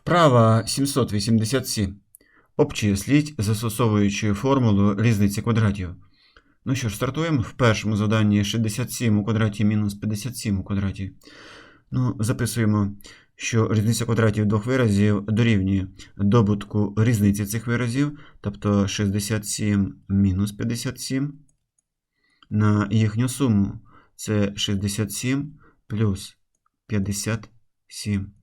Вправа 787. Обчисліть, застосовуючи формулу різниці квадратів. Ну що ж, стартуємо. В першому заданні 67 у квадраті мінус 57 у квадраті. Ну, записуємо, що різниця квадратів двох виразів дорівнює добутку різниці цих виразів, тобто 67 мінус 57 на їхню суму. Це 67 плюс 57.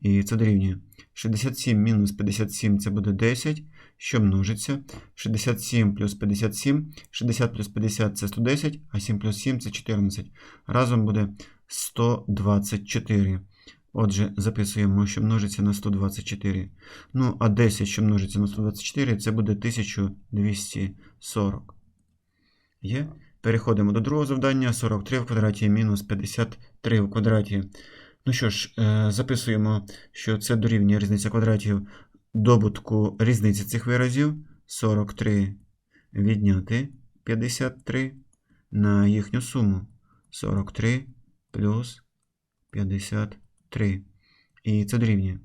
І це дорівнює. 67 мінус 57 це буде 10, що множиться. 67 плюс 57, 60 плюс 50 це 110, а 7 плюс 7 це 14. Разом буде 124. Отже, записуємо, що множиться на 124. Ну, а 10, що множиться на 124, це буде 1240. Є? Переходимо до другого завдання. 43 в квадраті мінус 53 в квадраті. Ну що ж, е, записуємо, що це дорівнює різниця квадратів добутку різниці цих виразів 43 відняти 53 на їхню суму 43 плюс 53. І це дорівнює.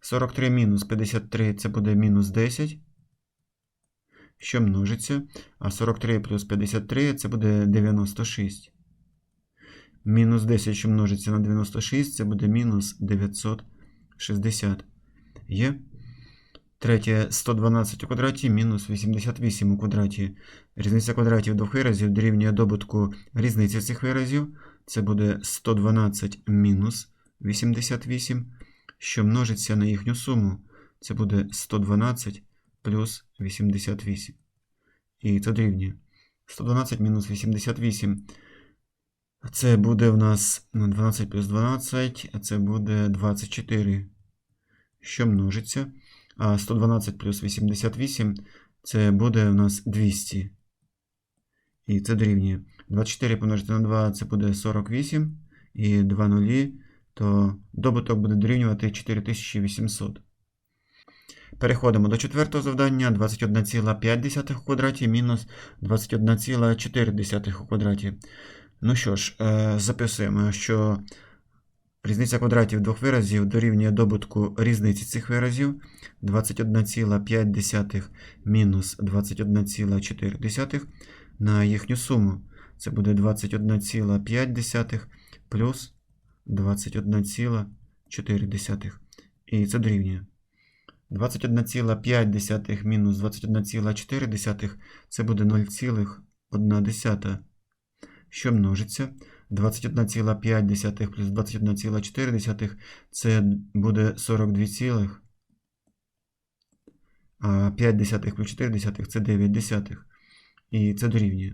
43 мінус 53 це буде мінус 10, що множиться, а 43 плюс 53 це буде 96. Мінус 10, що множиться на 96, це буде мінус 960. Є. Третє 112 у квадраті мінус 88 у квадраті. Різниця квадратів двох виразів дорівнює добутку різниці цих виразів. Це буде 112 мінус 88, що множиться на їхню суму. Це буде 112 плюс 88. І це дорівнює. 112 мінус 88. Це буде в нас ну, 12 плюс 12, а це буде 24, що множиться. А 112 плюс 88 це буде у нас 200. І це дорівнює. 24 помножити на 2 це буде 48. І 2 нулі, то добуток буде дорівнювати 4800. Переходимо до четвертого завдання. 21,5 в квадраті мінус 21,4 у квадраті. Ну що ж, е, записуємо, що різниця квадратів двох виразів дорівнює добутку різниці цих виразів 21,5 мінус 21,4 на їхню суму. Це буде 21,5 плюс 21,4. І це дорівнює. 21,5 мінус 21,4 це буде 0,1 що множиться. 21,5 плюс 21,4 це буде 42, цілих, а 5 десятих плюс 4 десятих це 9 десятих. І це дорівнює.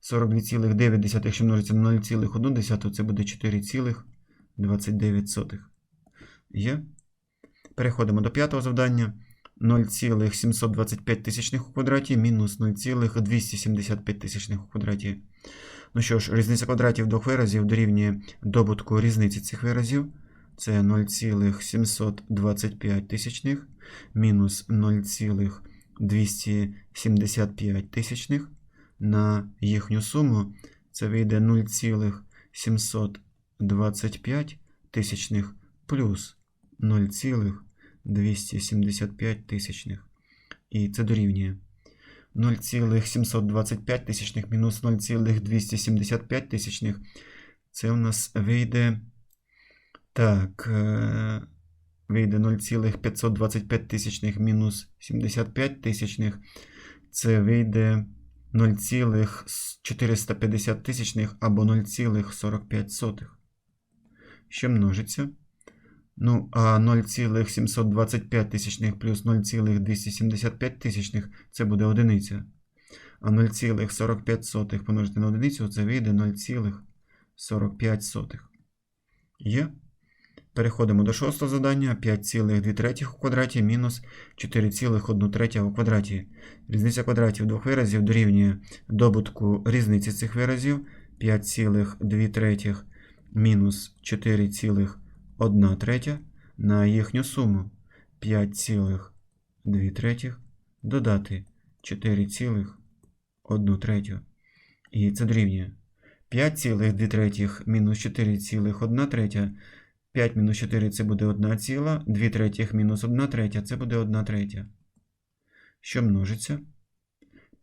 42,9, що множиться на 0,1, це буде 4,29. Є. Переходимо до п'ятого завдання. 0,725 тисячних у квадраті мінус 0,275 тисячних у квадраті. Ну що ж, різниця квадратів двох виразів дорівнює добутку різниці цих виразів. Це 0,725 тисячних мінус 0,275 тисячних на їхню суму. Це вийде 0,725 тисячних плюс 0,275 тисячних. І це дорівнює 0,725 тисячних мінус 0,275 тисячних. Це у нас вийде. Так, е, вийде 0,525 тисячних мінус 75 тисячних. Це вийде 0,450 тисячних або 0,45. Що множиться? Ну, а 0,725 тисячних плюс 0,275 тисячних це буде одиниця. А 0,45 помножити на одиницю це вийде 0,45. Є. Переходимо до шостого завдання. 5,2 у квадраті мінус 4,1 у квадраті. Різниця квадратів двох виразів дорівнює добутку різниці цих виразів 5,2 мінус 4,1 третя на їхню суму 5,2 третіх додати 4,1 третю. І це дорівнює 5,2 третіх мінус 4,1 третя 5 мінус 4 це буде 1 ціла, 2 третіх мінус 1 третя це буде 1 третя. Що множиться?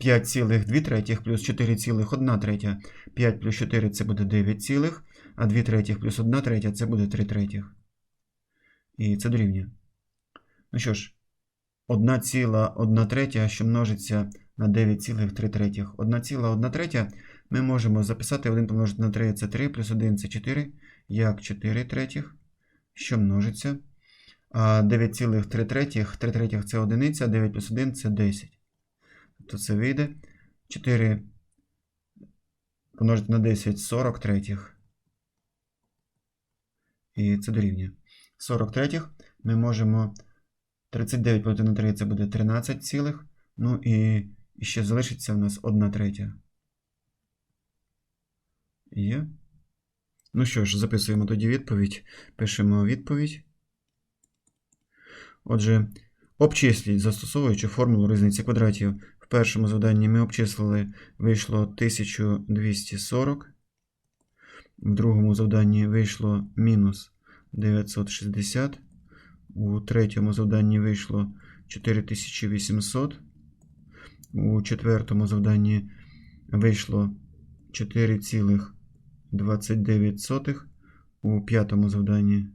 5 цілих 2 третіх плюс 4 цілих 1 третя. 5 плюс 4 це буде 9 цілих, а 2 третіх плюс 1 третя це буде 3 третіх. І це дорівнює. Ну що ж, 1 ціла 1 третя, що множиться на 9,3 третіх. 1 ціла 1 третя ми можемо записати 1 помножити на 3 це 3, плюс 1 це 4, як 4 третіх, що множиться. А 9,3 третіх, 3 третіх це одиниця, 9 плюс 1 це 10. Тобто це вийде 4 помножити на 10 40 третіх. І це дорівнює. 40 третіх ми можемо 39 поділити на 3 це буде 13 цілих. Ну і ще залишиться в нас 1 третя. Є. Ну що ж, записуємо тоді відповідь. Пишемо відповідь. Отже, обчисліть, застосовуючи формулу різниці квадратів. Першому завданні ми обчислили, вийшло 1240. В другому завданні вийшло мінус 960. У третьому завданні вийшло 4800. У четвертому завданні вийшло 4,29. У п'ятому завданні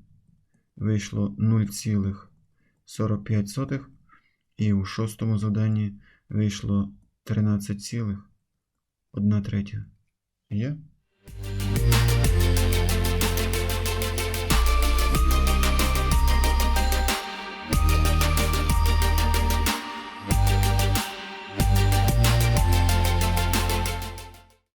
вийшло 0,45. І у шостому завданні вийшло 13,1 третя. Є?